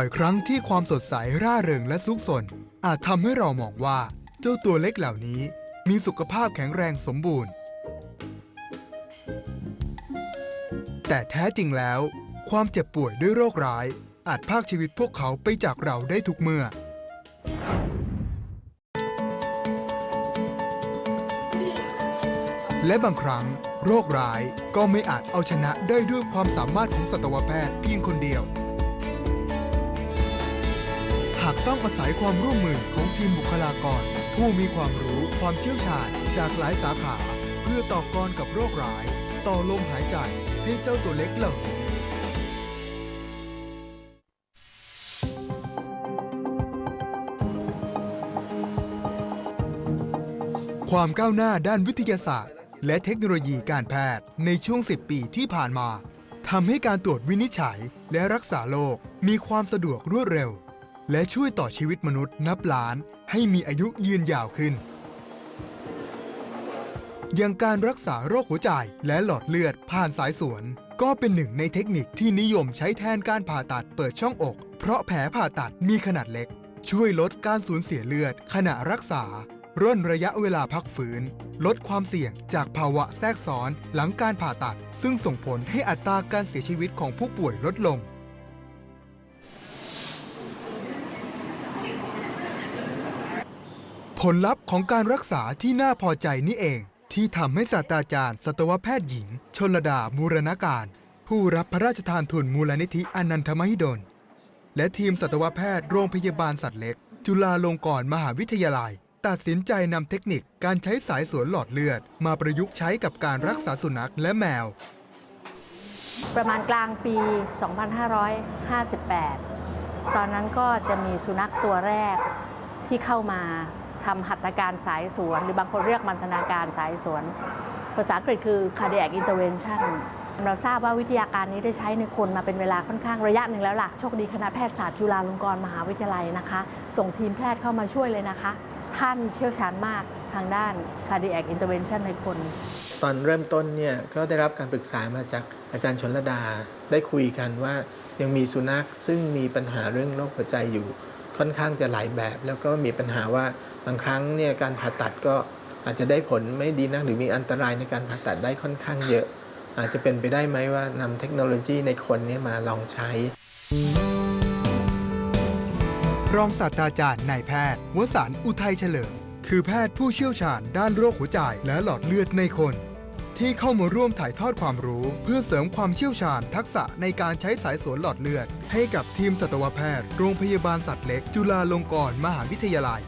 บ่อยครั้งที่ความสดใสร่าเริงและซุกซนอาจทำให้เรามองว่า เจ้าตัวเล็กเหล่านี้มีสุขภาพแข็งแรงสมบูรณ์ แต่แท้จริงแล้ว ความเจ็บป่วยด้วยโรคร้าย อาจพากชีวิตพวกเขาไปจากเราได้ทุกเมื่อ และบางครั้ง โรคร้ายก็ไม่อาจเอาชนะได้ด้วยความสามารถของสัตวแพทย์เพียงคนเดียวากต้องอาศัยความร่วมมือของทีมบุคลากร ผู้มีความรู้ความเชี่ยวชาญจากหลายสาขา เพื่อต่อกรกับโรคร้าย ต่อลมหายใจให้เจ้าตัวเล็กเหล่านี้ความก้าวหน้าด้านวิทยาศาสตร์ และเทคโนโลยีการแพทย์ในช่วง 10 ปีที่ผ่านมาทำให้การตรวจวินิจฉัยและรักษาโรคมีความสะดวกรวดเร็ว และช่วยต่อชีวิตมนุษย์นับล้านให้มีอายุยืนยาวขึ้น อย่างการรักษาโรคหัวใจและหลอดเลือดผ่านสายสวน ก็เป็นหนึ่งในเทคนิคที่นิยมใช้แทนการผ่าตัดเปิดช่องอก เพราะแผลผ่าตัดมีขนาดเล็ก ช่วยลดการสูญเสียเลือด ขณะรักษา ร่นระยะเวลาพักฟื้น ลดความเสี่ยงจากภาวะแทรกซ้อนหลังการผ่าตัด ซึ่งส่งผลให้อัตราการเสียชีวิตของผู้ป่วยลดลง ผลลัพธ์ของการรักษาที่น่าพอใจนี่เอง ที่ทำให้ศาสตราจารย์สัตวแพทย์หญิง ชนลดามูรณาการ ผู้รับพระราชทานทุนมูลนิธิอนันทมหิดล และทีมสัตวแพทย์โรงพยาบาลสัตว์เล็ก จุฬาลงกรณ์มหาวิทยาลัย ตัดสินใจนำเทคนิคการใช้สายสวนหลอดเลือด มาประยุกต์ใช้กับการรักษาสุนัขและแมว ประมาณกลางปี 2558 ตอนนั้นก็จะมีสุนัขตัวแรกที่เข้ามา ทำหัตถการสายสวน หรือบางคนเรียกมันธนาการสายสวน ภาษาอังกฤษคือ cardiac intervention เราทราบว่าวิทยาการนี้ได้ใช้ในคนมาเป็นเวลาค่อนข้างระยะหนึ่งแล้วล่ะ โชคดีคณะแพทยศาสตร์จุฬาลงกรณ์มหาวิทยาลัยนะคะ ส่งทีมแพทย์เข้ามาช่วยเลยนะคะ ท่านเชี่ยวชาญมากทางด้าน cardiac intervention ในคน ตอนเริ่มต้นเนี่ยก็ได้รับการปรึกษามาจากอาจารย์ชนลดา ได้คุยกันว่ายังมีสุนัขซึ่งมีปัญหาเรื่องโรคหัวใจอยู่ ค่อนข้างจะหลายแบบ แล้วก็มีปัญหาว่าบางครั้งเนี่ยการผ่าตัดก็อาจจะได้ผลไม่ดีนักหรือมีอันตรายในการผ่าตัดได้ค่อนข้างเยอะ อาจจะเป็นไปได้ไหมว่านำเทคโนโลยีในคนนี่ยมาลองใช้ รองศาสตราจารย์นายแพทย์วสันต์อุทัยเฉลิม คือแพทย์ผู้เชี่ยวชาญด้านโรคหัวใจและหลอดเลือดในคน ที่เข้ามาร่วมถ่ายทอดความรู้ เพื่อเสริมความเชี่ยวชาญทักษะในการใช้สายสวนหลอดเลือด ให้กับทีมสัตวแพทย์ โรงพยาบาลสัตว์เล็ก จุฬาลงกรณ์มหาวิทยาลัย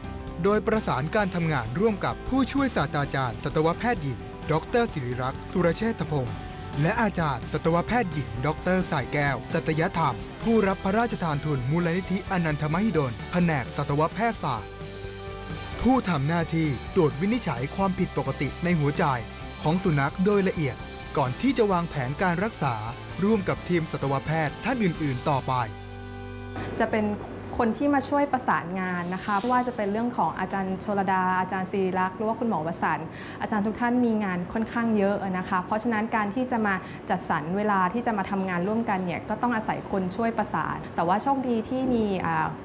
โดยประสานการทำงานร่วมกับผู้ช่วยศาสตราจารย์สัตวแพทย์หญิง ดรศิริรักษ์ สุรเชษฐพงศ์และอาจารย์สัตวแพทย์หญิง ดรสายแก้ว สัตยธรรม ผู้รับพระราชทานทุนมูลนิธิอนันทมหิดล แผนกสัตวแพทยศาสตร์ ผู้ทำหน้าที่ตรวจวินิจฉัยความผิดปกติในหัวใจ ของสุนัขโดยละเอียด ก่อนที่จะวางแผนการรักษาร่วมกับทีมสัตวแพทย์ท่านอื่น ๆ ต่อไป จะเป็น คนที่มาช่วยประสานงานนะคะว่าจะเป็นเรื่องของอาจารย์ชลดา อาจารย์ศิริรักษ์หรือว่าคุณหมอวสันอาจารย์ทุกท่านมีงานค่อนข้างเยอะนะคะ เพราะฉะนั้นการที่จะมาจัดสรรเวลาที่จะมาทำงานร่วมกันเนี่ยก็ต้องอาศัยคนช่วยประสาน แต่ว่าโชคดีที่มี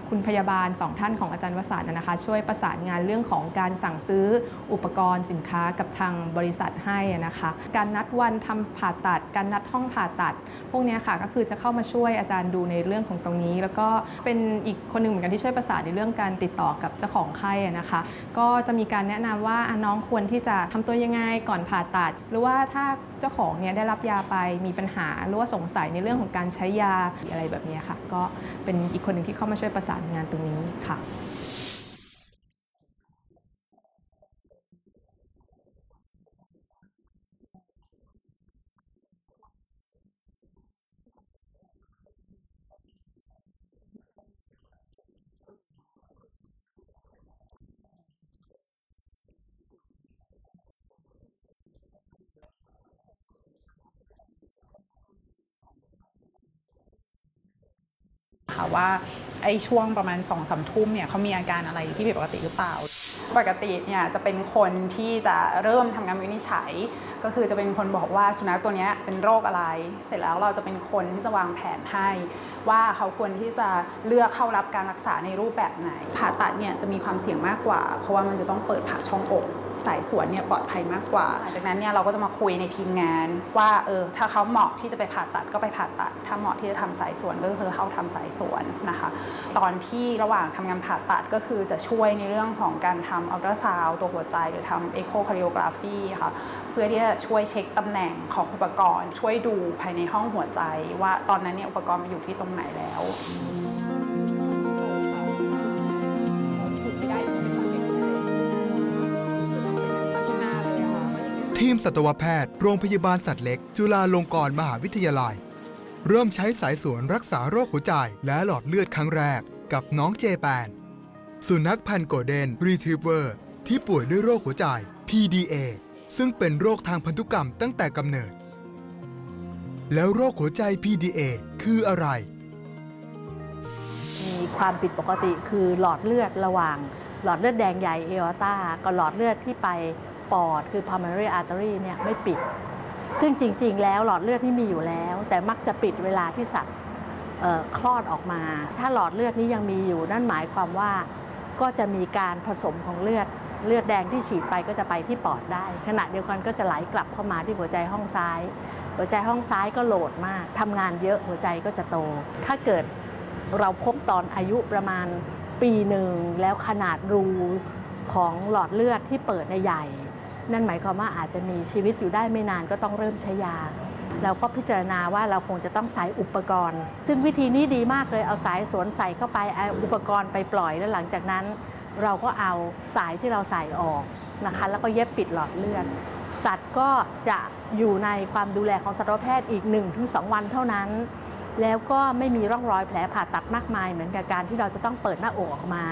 คุณพยาบาลสองท่านของอาจารย์วสันนะคะ ช่วยประสานงานเรื่องของการสั่งซื้ออุปกรณ์สินค้ากับทางบริษัทให้นะคะ การนัดวันทำผ่าตัด การนัดห้องผ่าตัด พวกนี้ค่ะก็คือจะเข้ามาช่วยอาจารย์ดูในเรื่องของตรงนี้ แล้วก็เป็นอีกคนหนึ่งเหมือนกันที่ช่วยประสานในเรื่องการติดต่อกับเจ้าของไข้นะคะ ก็จะมีการแนะนำว่าอน้องควรที่จะทำตัวยังไงก่อนผ่าตัด หรือว่าถ้าเจ้าของเนี่ยได้รับยาไปมีปัญหาหรือว่าสงสัยในเรื่องของการใช้ยาอะไรแบบนี้ค่ะ ก็เป็นอีกคนหนึ่งที่เข้ามาช่วยประสานงานตรงนี้ค่ะ ว่าไอ้ช่วงประมาณ2องสามทุ่มเนี่ยเขามีอาการอะไรที่ผิดปกติหรือเปล่า ปกติเนี่ยจะเป็นคนที่จะเริ่มทำงานวินิจฉัย ก็คือจะเป็นคนบอกว่าสุนัขตัวนี้เป็นโรคอะไร เสร็จแล้วเราจะเป็นคนที่จะวางแผนให้ ว่าเขาควรที่จะเลือกเข้ารับการรักษาในรูปแบบไหน ผ่าตัดเนี่ยจะมีความเสี่ยงมากกว่า เพราะว่ามันจะต้องเปิดผ่าช่องอก สายสวนเนี่ยปลอดภัยมากกว่า หลังจากนั้นเนี่ยเราก็จะมาคุยในทีมงาน ว่าเออถ้าเขาเหมาะที่จะไปผ่าตัดก็ไปผ่าตัด ถ้าเหมาะที่จะทำสายสวนก็คือเขาทำสายสวนนะคะ ตอนที่ระหว่างทำงานผ่าตัดก็คือจะช่วยในเรื่องของการทำอัลตราซาวตัวหัวใจหรือทำเอ็กโคคาร์ดิโอ r าฟีค่ะเพื่อที่จะช่วยเช็คตำแหน่งของอุปกรณ์ ช่วยดูภายในห้องหัวใจ ว่าตอนนั้นเนี่ยอุปกรณ์มาอยู่ที่ตรงไหนแล้ว ทีมสัตวแพทย์โรงพยาบาลสัตว์เล็ก จุฬาลงกรณ์มหาวิทยาลัย เริ่มใช้สายสวนรักษาโรคหัวใจและหลอดเลือดครั้งแรกกับน้องเจแปน สุนัขพันธุ์โกลเด้นรีทรีเวอร์ที่ป่วยด้วยโรคหัวใจ PDA ซึ่งเป็นโรคทางพันธุกรรมตั้งแต่กำเนิด แล้วโรคหัวใจ PDA คืออะไร มีความผิดปกติคือหลอดเลือดระหว่าง หลอดเลือดแดงใหญ่เออตากับหลอดเลือดที่ไป ปอด คือ pulmonary artery เนี่ยไม่ปิด ซึ่งจริง ๆ แล้วหลอดเลือดนี่มีอยู่แล้ว แต่มักจะปิดเวลาที่สัตว์คลอดออกมา ถ้าหลอดเลือดนี้ยังมีอยู่ นั่นหมายความว่าก็จะมีการผสมของเลือดเลือดแดงที่ฉีดไปก็จะไปที่ปอดได้ ขณะเดียวกันก็จะไหลกลับเข้ามาที่หัวใจห้องซ้าย หัวใจห้องซ้ายก็โหลดมากทำงานเยอะหัวใจก็จะโต ถ้าเกิดเราพบตอนอายุประมาณปีหนึ่งแล้วขนาดรูของหลอดเลือดที่เปิดในใหญ่ นั่นหมายความว่าอาจจะมีชีวิตอยู่ได้ไม่นานก็ต้องเริ่มใช้ยาเราก็พิจารณาว่าเราคงจะต้องใส่อุปกรณ์ ซึ่งวิธีนี้ดีมากเลยเอาสายสวนใส่เข้าไปเอาอุปกรณ์ไปปล่อยแล้วหลังจากนั้น เราก็เอาสายที่เราใส่ออกนะคะ แล้วก็เย็บปิดหลอดเลือดสัตว์ก็จะอยู่ในความดูแลของสัตวแพทย์อีก 1-2 วันเท่านั้น แล้วก็ไม่มีร่องรอยแผลผ่าตัดมากมาย เหมือนกับการที่เราจะต้องเปิดหน้าอกออกมา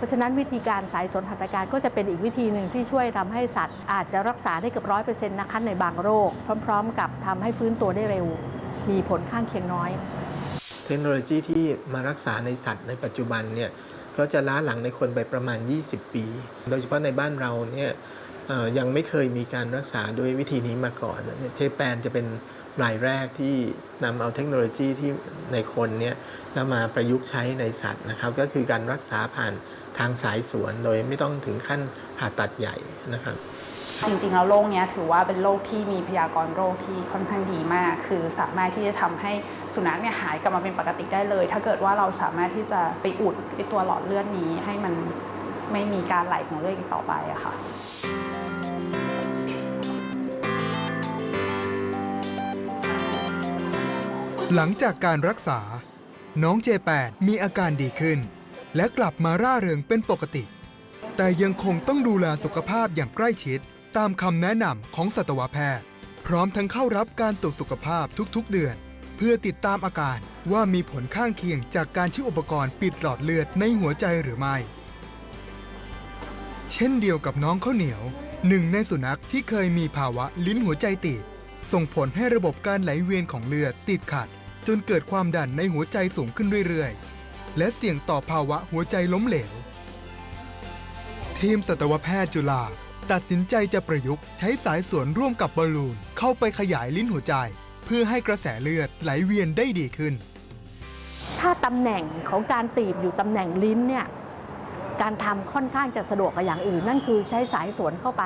เพราะฉะนั้นวิธีการสายสนหัตถการก็จะเป็นอีกวิธีหนึ่งที่ช่วยทำให้สัตว์ อาจจะรักษาได้เกือบร้อยเปอร์เซ็นต์นะคะในบางโรค พร้อม ๆ กับทำให้ฟื้นตัวได้เร็ว มีผลข้างเคียงน้อย เทคโนโลยีที่มารักษาในสัตว์ในปัจจุบันเนี่ยก็จะล้าหลังในคนไปประมาณ 20 ปี โดยเฉพาะในบ้านเราเนี่ยยังไม่เคยมีการรักษาด้วยวิธีนี้มาก่อนเทแปนจะเป็น รายแรกที่นำเอาเทคโนโลยีที่ในคนเนี่ยแล้วมาประยุกต์ใช้ในสัตว์นะครับ ก็คือการรักษาผ่านทางสายสวนโดยไม่ต้องถึงขั้นผ่าตัดใหญ่นะครับจริงๆแล้วโรคเนี้ยถือว่าเป็นโรคที่มีพยากรณ์โรคที่ค่อนข้างดีมาก คือสามารถที่จะทำให้สุนัขเนี่ยหายกลับมาเป็นปกติได้เลย ถ้าเกิดว่าเราสามารถที่จะไปอุดไอตัวหลอดเลือดนี้ให้มันไม่มีการไหลของเลือดอีกต่อไปอะค่ะ หลังจากการรักษา น้องเจแปนมีอาการดีขึ้น และกลับมาร่าเริงเป็นปกติ แต่ยังคงต้องดูแลสุขภาพอย่างใกล้ชิด ตามคำแนะนำของสัตวแพทย์ พร้อมทั้งเข้ารับการตรวจสุขภาพทุกๆเดือน เพื่อติดตามอาการว่ามีผลข้างเคียงจากการใช้อุปกรณ์ปิดหลอดเลือดในหัวใจหรือไม่ เช่นเดียวกับน้องข้าวเหนียวหนึ่งในสุนัขที่เคยมีภาวะลิ้นหัวใจตีบส่งผลให้ระบบการไหลเวียนของเลือดติดขัด จนเกิดความดันในหัวใจสูงขึ้นเรื่อยๆ และเสี่ยงต่อภาวะหัวใจล้มเหลว ทีมสัตวแพทย์จุฬาตัดสินใจจะประยุกต์ใช้สายสวนร่วมกับบอลลูนเข้าไปขยายลิ้นหัวใจ เพื่อให้กระแสเลือดไหลเวียนได้ดีขึ้น ถ้าตำแหน่งของการตีบอยู่ตำแหน่งลิ้นเนี่ยการทำค่อนข้างจะสะดวกกว่าอย่างอื่น นั่นคือใช้สายสวนเข้าไป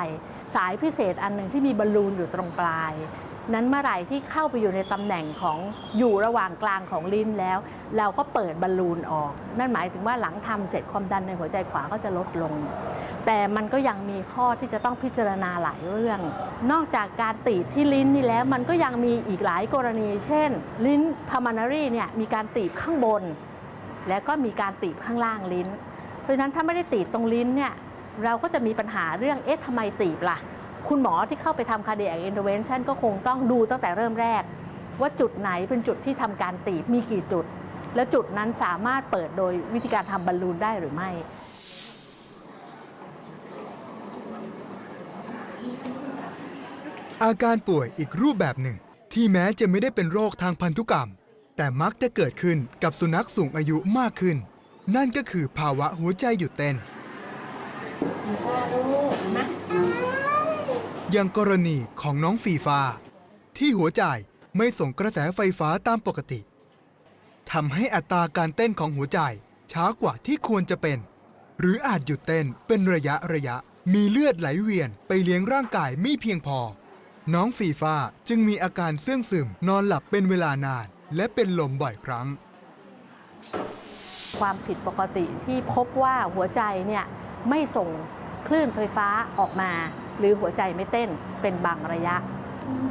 สายพิเศษอันหนึ่งที่มีบอลลูนอยู่ตรงปลาย นั้นเมื่อไหร่ที่เข้าไปอยู่ในตำแหน่งของอยู่ระหว่างกลางของลิ้นแล้ว เราก็เปิดบอลลูนออก นั่นหมายถึงว่าหลังทำเสร็จความดันในหัวใจขวาก็จะลดลง แต่มันก็ยังมีข้อที่จะต้องพิจารณาหลายเรื่อง นอกจากการตีบที่ลิ้นนี่แล้วมันก็ยังมีอีกหลายกรณี เช่น ลิ้นพามานารีเนี่ยมีการตีบข้างบน แล้วก็มีการตีบข้างล่างลิ้น เพราะฉะนั้นถ้าไม่ได้ตีบตรงลิ้นเนี่ยเราก็จะมีปัญหาเรื่องเอ๊ะทำไมตีบล่ะ คุณหมอที่เข้าไปทำ cardiac intervention ก็คงต้องดูตั้งแต่เริ่มแรก ว่าจุดไหนเป็นจุดที่ทำการตีบมีกี่จุด และจุดนั้นสามารถเปิดโดยวิธีการทำบอลลูนได้หรือไม่อาการป่วยอีกรูปแบบหนึ่ง ที่แม้จะไม่ได้เป็นโรคทางพันธุกรรม แต่มักจะเกิดขึ้นกับสุนัขสูงอายุมากขึ้น นั่นก็คือภาวะหัวใจหยุดเต้น อย่างกรณีของน้องฟีฟ้า ที่หัวใจไม่ส่งกระแสไฟฟ้าตามปกติทำให้อัตราการเต้นของหัวใจช้ากว่าที่ควรจะเป็น หรืออาจหยุดเต้นเป็นระยะระยะ มีเลือดไหลเวียนไปเลี้ยงร่างกายไม่เพียงพอ น้องฟีฟ้าจึงมีอาการเสื่องซึมนอนหลับเป็นเวลานาน และเป็นลมบ่อยครั้ง ความผิดปกติที่พบว่าหัวใจเนี่ยไม่ส่งคลื่นไฟฟ้าออกมา หรือหัวใจไม่เต้นเป็นบางระยะ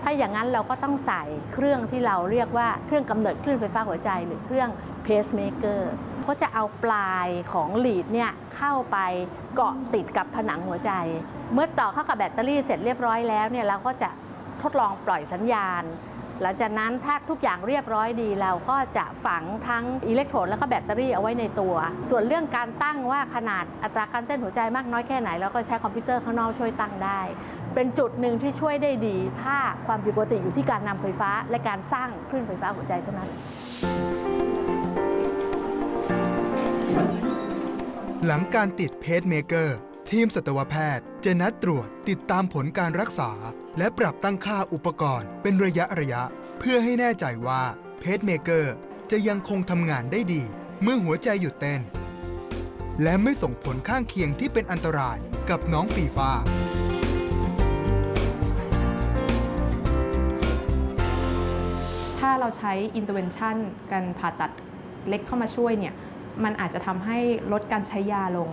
ถ้าอย่างนั้นเราก็ต้องใส่เครื่องที่เราเรียกว่าเครื่องกำเนิดคลื่นไฟฟ้าหัวใจหรือเครื่องเพสเมเกอร์ก็จะเอาปลายของลีดเนี่ยเข้าไปเกาะติดกับผนังหัวใจ เมื่อต่อเข้ากับแบตเตอรี่เสร็จเรียบร้อยแล้วเนี่ยเราก็จะทดลองปล่อยสัญญาณ หลังจากนั้นถ้าทุกอย่างเรียบร้อยดีเราก็จะฝังทั้งอิเล็กโทรดแล้วก็แบตเตอรี่เอาไว้ในตัว ส่วนเรื่องการตั้งว่าขนาดอัตราการเต้นหัวใจมากน้อยแค่ไหนเราก็ใช้คอมพิวเตอร์ข้างนอกช่วยตั้งได้ เป็นจุดหนึ่งที่ช่วยได้ดี ถ้าความผิดปกติอยู่ที่การนำไฟฟ้า และการสร้างคลื่นไฟฟ้าหัวใจเท่านั้น หลังการติดเพจเมเกอร์ ทีมสัตวแพทย์จะนัดตรวจติดตามผลการรักษา และปรับตั้งค่าอุปกรณ์เป็นระยะระยะ เพื่อให้แน่ใจว่าเพจเมเกอร์จะยังคงทำงานได้ดี เมื่อหัวใจหยุดเต้น และไม่ส่งผลข้างเคียงที่เป็นอันตรายกับน้องฟีฟ้าถ้าเราใช้ intervention การผ่าตัดเล็กเข้ามาช่วยเนี่ย มันอาจจะทำให้ลดการใช้ยาลง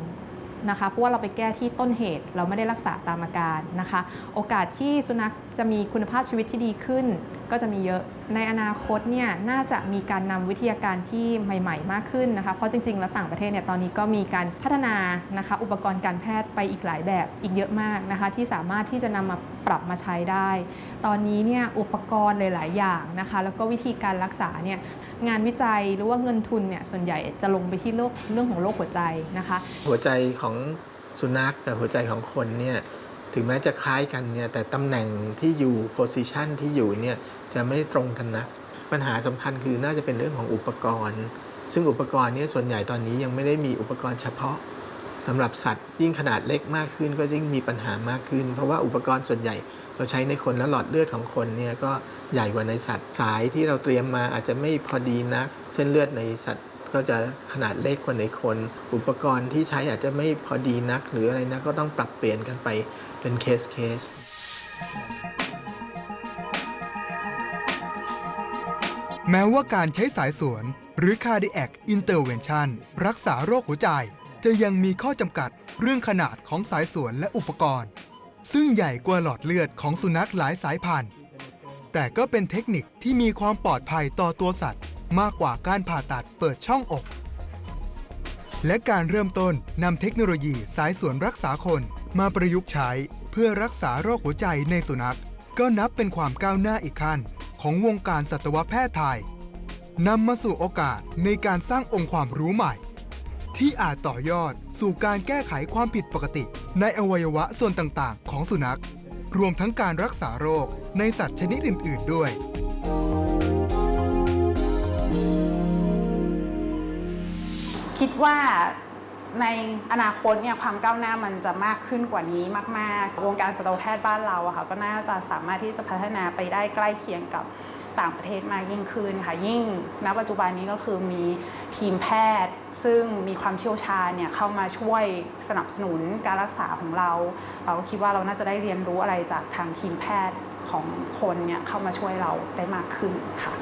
นะคะ เพราะว่าเราไปแก้ที่ต้นเหตุ เราไม่ได้รักษาตามอาการนะคะ โอกาสที่สุนัขจะมีคุณภาพชีวิตที่ดีขึ้น ก็จะมีเยอะ ในอนาคตเนี่ยน่าจะมีการนำวิทยาการที่ใหม่ ๆ มากขึ้นนะคะ เพราะจริงๆ แล้วต่างประเทศเนี่ยตอนนี้ก็มีการพัฒนานะคะ อุปกรณ์การแพทย์ไปอีกหลายแบบอีกเยอะมากนะคะ ที่สามารถที่จะนำมาปรับมาใช้ได้ ตอนนี้เนี่ยอุปกรณ์หลาย ๆ อย่างนะคะ แล้วก็วิธีการรักษาเนี่ย งานวิจัยหรือว่าเงินทุนเนี่ยส่วนใหญ่จะลงไปที่โรคเรื่องของโรคหัวใจนะคะ หัวใจของสุนัขกับหัวใจของคนเนี่ยถึงแม้จะคล้ายกันเนี่ยแต่ตำแหน่งที่อยู่โพสิชันที่อยู่เนี่ยจะไม่ตรงกันนะปัญหาสำคัญคือน่าจะเป็นเรื่องของอุปกรณ์ ซึ่งอุปกรณ์เนี้ส่วนใหญ่ตอนนี้ยังไม่ได้มีอุปกรณ์เฉพาะ สำหรับสัตว์ยิ่งขนาดเล็กมากขึ้นก็ยิ่งมีปัญหามากขึ้น เพราะว่าอุปกรณ์ส่วนใหญ่เราใช้ในคนแล้วหลอดเลือดของคนเนี่ยก็ใหญ่กว่าในสัตว์สายที่เราเตรียมมาอาจจะไม่พอดีนัก เส้นเลือดในสัตว์ก็จะขนาดเล็กกว่าในคน อุปกรณ์ที่ใช้อาจจะไม่พอดีนัก หรืออะไรนะก็ต้องปรับเปลี่ยนกันไปเป็นเคสเคส แม้ว่าการใช้สายสวน หรือ cardiac intervention รักษาโรคหัวใจ จะยังมีข้อจำกัดเรื่องขนาดของสายสวนและอุปกรณ์ ซึ่งใหญ่กว่าหลอดเลือดของสุนัขหลายสายพันธุ์ แต่ก็เป็นเทคนิคที่มีความปลอดภัยต่อตัวสัตว์ มากกว่าการผ่าตัดเปิดช่องอก และการเริ่มต้นนำเทคโนโลยีสายสวนรักษาคนมาประยุกต์ใช้เพื่อรักษาโรคหัวใจในสุนัข ก็นับเป็นความก้าวหน้าอีกขั้น ของวงการสัตวแพทย์ไทยนำมาสู่โอกาสในการสร้างองค์ความรู้ใหม่ ที่อาจต่อยอด สู่การแก้ไขความผิดปกติ ในอวัยวะส่วนต่างๆ ของสุนัข รวมทั้งการรักษาโรคในสัตว์ชนิดอื่น ๆ ด้วย คิดว่าในอนาคตเนี่ยความก้าวหน้ามันจะมากขึ้นกว่านี้มาก ๆ วงการสัตวแพทย์บ้านเราอะค่ะก็น่าจะสามารถที่จะพัฒนาไปได้ใกล้เคียงกับ ต่างประเทศมากยิ่งขึ้นค่ะยิ่งณปัจจุบันนี้ก็คือมีทีมแพทย์ ซึ่งมีความเชี่ยวชาญเนี่ยเข้ามาช่วยสนับสนุนการรักษาของเรา เราคิดว่าเราน่าจะได้เรียนรู้อะไรจากทางทีมแพทย์ของคนเนี่ยเข้ามาช่วยเราได้มากขึ้นค่ะ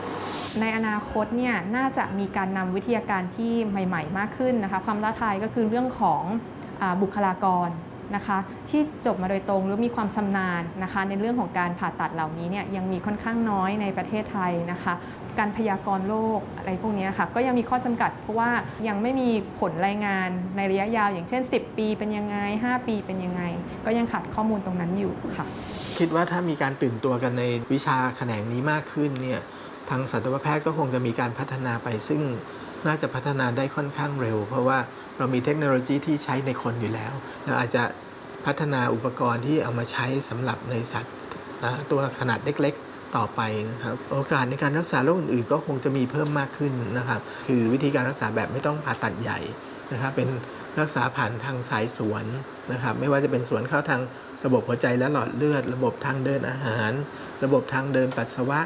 ในอนาคตเนี่ยน่าจะมีการนำวิทยาการที่ใหม่ ๆ มากขึ้นนะคะความท้าทายก็คือเรื่องของอบุคลากร นะคะที่จบมาโดยตรงหรือมีความชำนาญนะคะในเรื่องของการผ่าตัดเหล่านี้เนี่ยยังมีค่อนข้างน้อยในประเทศไทยนะคะการพยากรณ์โรคอะไรพวกนี้ค่ะก็ยังมีข้อจำกัด เพราะว่ายังไม่มีผลรายงานในระยะยาว อย่างเช่น 10 ปีเป็นยังไง 5 ปีเป็นยังไง ก็ยังขาดข้อมูลตรงนั้นอยู่ค่ะ คิดว่าถ้ามีการตื่นตัวกันในวิชาแขนงนี้มากขึ้นเนี่ยทางสัตวแพทย์ก็คงจะมีการพัฒนาไปซึ่งน่าจะพัฒนาได้ค่อนข้างเร็ว เพราะว่า เรามีเทคโนโลยีที่ใช้ในคนอยู่แล้วเราอาจจะพัฒนาอุปกรณ์ที่เอามาใช้สำหรับในสัตว์นะตัวขนาดเล็กๆต่อไปนะครับ โอกาสในการรักษาโรคอื่นๆก็คงจะมีเพิ่มมากขึ้นนะครับ คือวิธีการรักษาแบบไม่ต้องผ่าตัดใหญ่นะครับ เป็นรักษาผ่านทางสายสวนนะครับ ไม่ว่าจะเป็นสวนเข้าทางระบบหัวใจและหลอดเลือด ระบบทางเดินอาหาร ระบบทางเดินปัสสาวะ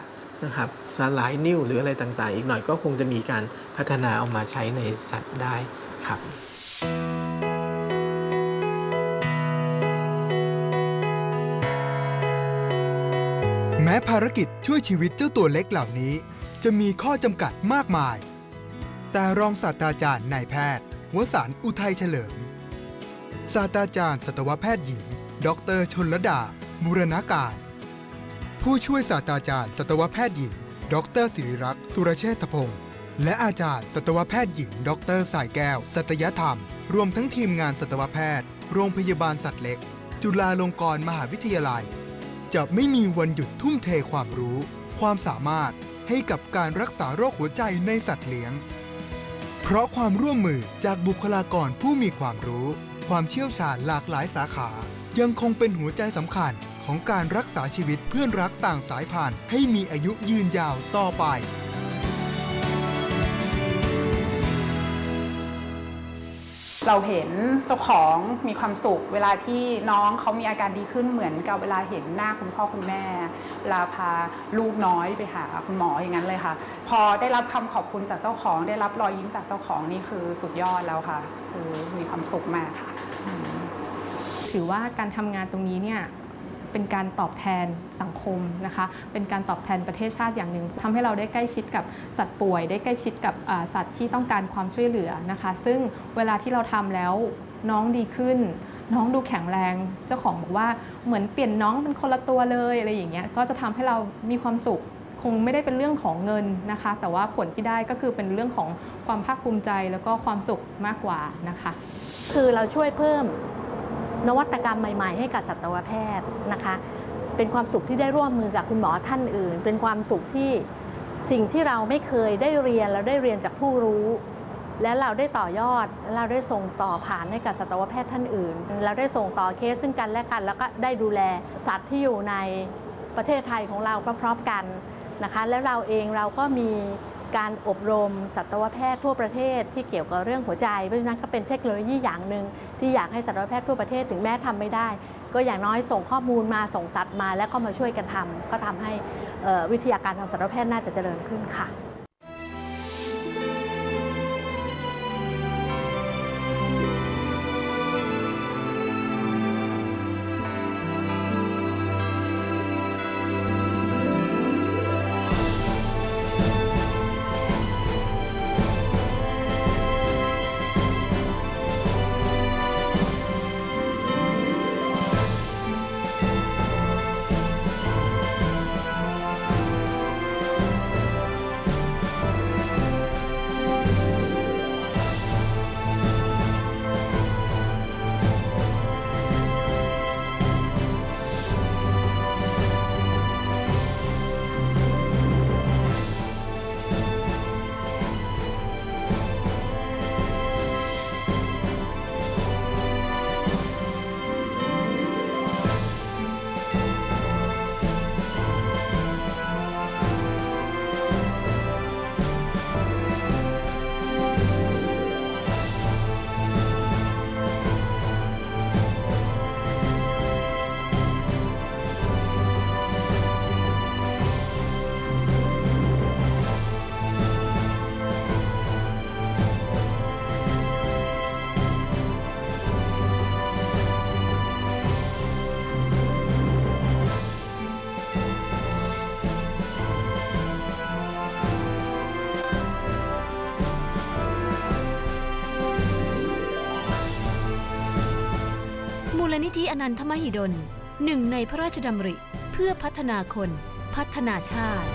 นะครับสลายนิ่วหรืออะไรต่างๆ อีกหน่อยก็คงจะมีการพัฒนาเอามาใช้ในสัตว์ได้ ครับแม้ภารกิจช่วยชีวิตเจ้าตัวเล็กเหล่านี้ จะมีข้อจำกัดมากมาย แต่รองศาสตราจารย์นายแพทย์ วสานอุทัยเฉลิม ศาสตราจารย์สัตวแพทย์หญิง ดรชนลดา บุรณาการ ผู้ช่วยศาสตราจารย์สัตวแพทย์หญิง ดรศิริรักษ์สุรเชษฐพงศ์ และอาจารย์สัตวแพทย์หญิง ดรสายแก้ว สัตยธรรม รวมทั้งทีมงานสัตวแพทย์ โรงพยาบาลสัตว์เล็ก จุฬาลงกรณ์มหาวิทยาลัย จะไม่มีวันหยุดทุ่มเทความรู้ ความสามารถให้กับการรักษาโรคหัวใจในสัตว์เลี้ยง เพราะความร่วมมือจากบุคลากรผู้มีความรู้ ความเชี่ยวชาญหลากหลายสาขา ยังคงเป็นหัวใจสำคัญของการรักษาชีวิตเพื่อนรักต่างสายพันธุ์ให้มีอายุยืนยาวต่อไป เราเห็นเจ้าของมีความสุข เวลาที่น้องเขามีอาการดีขึ้นเหมือนกับเวลาเห็นหน้าคุณพ่อคุณแม่เวลาพาลูกน้อยไปหาคุณหมออย่างนั้นเลยค่ะ พอได้รับคำขอบคุณจากเจ้าของ ได้รับรอยยิ้มจากเจ้าของนี่คือสุดยอดแล้วค่ะ คือมีความสุขมากค่ะถือว่าการทำงานตรงนี้เนี่ย เป็นการตอบแทนสังคมนะคะเป็นการตอบแทนประเทศชาติอย่างหนึ่งทำให้เราได้ใกล้ชิดกับสัตว์ป่วย ได้ใกล้ชิดกับสัตว์ที่ต้องการความช่วยเหลือนะคะ ซึ่งเวลาที่เราทำแล้วน้องดีขึ้น น้องดูแข็งแรง เจ้าของบอกว่าเหมือนเปลี่ยนน้องเป็นคนละตัวเลยอะไรอย่างเงี้ยก็จะทำให้เรามีความสุขคงไม่ได้เป็นเรื่องของเงินนะคะ แต่ว่าผลที่ได้ก็คือเป็นเรื่องของความภาคภูมิใจแล้วก็ความสุขมากกว่านะคะ คือเราช่วยเพิ่ม นวัตกรรมใหม่ ๆ ให้กับสัตวแพทย์นะคะ เป็นความสุขที่ได้ร่วมมือกับคุณหมอท่านอื่น เป็นความสุขที่สิ่งที่เราไม่เคยได้เรียนเราได้เรียนจากผู้รู้ และเราได้ต่อยอดและเราได้ส่งต่อผ่านให้กับสัตวแพทย์ท่านอื่น เราได้ส่งต่อเคสซึ่งกันและกัน แล้วก็ได้ดูแลสัตว์ที่อยู่ในประเทศไทยของเราพร้อมๆกันนะคะ แล้วเราเองเราก็มี การอบรมสัตวแพทย์ทั่วประเทศที่เกี่ยวกับเรื่องหัวใจ เพราะฉะนั้นก็เป็นเทคโนโลยีอย่างหนึ่งที่อยากให้สัตวแพทย์ทั่วประเทศถึงแม้ทำไม่ได้ ก็อย่างน้อยส่งข้อมูลมาส่งสัตว์มา แล้วก็มาช่วยกันทำก็ทำให้วิทยาการทางสัตวแพทย์น่าจะเจริญขึ้นค่ะ ธิอนันทมหิดลหนึ่งในพระราชดำริ เพื่อพัฒนาคน พัฒนาชาติ